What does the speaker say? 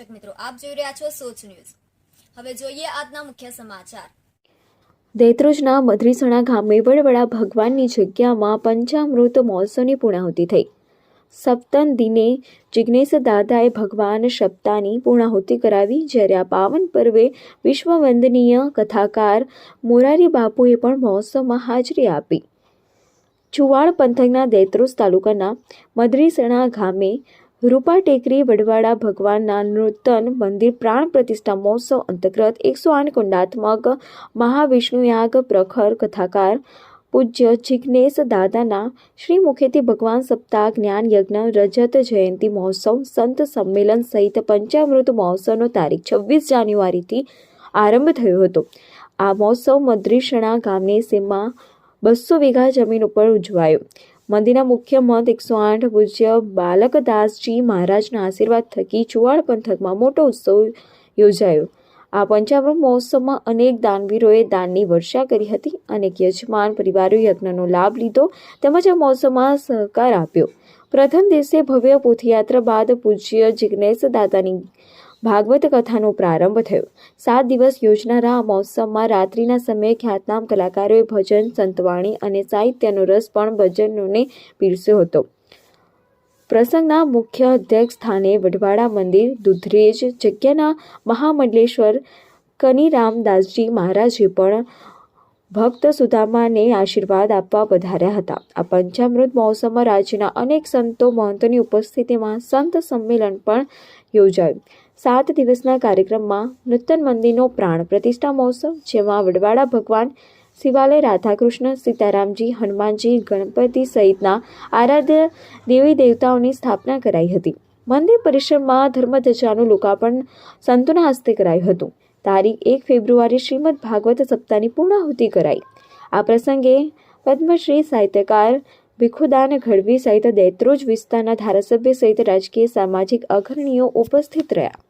આપ જોઈ રહ્યા છો સોચ ન્યૂઝ. હવે જોઈએ આજના મુખ્ય સમાચાર. દેત્રોજના મધરીસણા ગામે વડવડા ભગવાનની જગ્યામાં પંચામૃત મહોત્સવની પૂર્ણાહુતિ થઈ. સપ્તમ દિને જિજ્ઞેશ દાદાએ ભગવાન સપ્તાની પૂર્ણાહુતિ કરાવી, જ્યારે આ પાવન પર્વે વિશ્વવંદનીય કથાકાર મોરારી બાપુએ પણ મહોત્સવમાં હાજરી આપી. ચુવાડ પંથકના દેત્રોજ તાલુકાના મદરીસણા ગામે રૂપા ટેકરી, વડવાડા ભગવાનના નૂતન મંદિર, પ્રાણ પ્રતિષ્ઠા મહોત્સવ અંતર્ગત એકસો આઠ કુંડાત્મક મહાવિષ્ણુયાગ પ્રખર કથાકાર પૂજ્ય જિજ્ઞેશ દાદાના શ્રી મુખેથી ભગવાન સપ્તાહ જ્ઞાન યજ્ઞ, રજત જયંતિ મહોત્સવ, સંત સંમેલન સહિત પંચામૃત મહોત્સવનો તારીખ છવ્વીસ જાન્યુઆરીથી આરંભ થયો હતો. આ મહોત્સવ મદ્રીષણા ગામની સીમા બસો વીઘા જમીન ઉપર ઉજવાયો. મંદિરના મુખ્ય મત એકસો આઠ પૂજ્ય બાલકદાસજી મહારાજના આશીર્વાદ થકી ચુવાડ પંથકમાં મોટો ઉત્સવ યોજાયો. આ પંચામૃત મહોત્સવમાં અનેક દાનવીરોએ દાનની વર્ષા કરી હતી અનેક યજમાન પરિવારોએ યજ્ઞનો લાભ લીધો તેમજ આ મહોત્સવમાં સહકાર આપ્યો. પ્રથમ દિવસે ભવ્ય પોથયાત્રા બાદ પૂજ્ય જિજ્ઞેશ દાદાની ભાગવત કથાનો પ્રારંભ થયો. સાત દિવસ યોજનારા આ મહોત્સવમાં રાત્રિના સમયે ખ્યાતનામ કલાકારોએ ભજન, સંતવાણી અને સાહિત્યનો રસ પણ ભજનોને પીરસ્યો હતો. પ્રસંગના મુખ્ય અધ્યક્ષ સ્થાને વઢવાડા મંદિર, દુધરેજ, જગ્યાના મહામંડલેશ્વર, કનીરામદાસજી મહારાજે પણ ભક્ત સુદામાને આશીર્વાદ આપવા વધાર્યા હતા. આ પંચામૃત મહોત્સવમાં રાજ્યના અનેક સંતો મહંતોની ઉપસ્થિતિમાં સંત સંમેલન પણ યોજાયું. સાત દિવસના કાર્યક્રમમાં નૂતન મંદિરનો પ્રાણ પ્રતિષ્ઠા મહોત્સવ, જેમાં વડવાડા ભગવાન શિવાલય રાધાકૃષ્ણ, સીતારામજી, હનુમાનજી, ગણપતિ સહિતના આરાધ્ય દેવી દેવતાઓની સ્થાપના કરાઈ હતી. મંદિર પરિસરમાં ધર્મધજાનું લોકાર્પણ સંતોના હસ્તે કરાયું હતું. તારીખ એક ફેબ્રુઆરી શ્રીમદ ભાગવત સપ્તાહની પૂર્ણાહુતિ કરાઈ. આ પ્રસંગે પદ્મશ્રી સાહિત્યકાર ભીખુદાન ગઢવી સહિત દૈત્રોજ વિસ્તારના ધારાસભ્ય સહિત રાજકીય સામાજિક અગ્રણીઓ ઉપસ્થિત રહ્યા.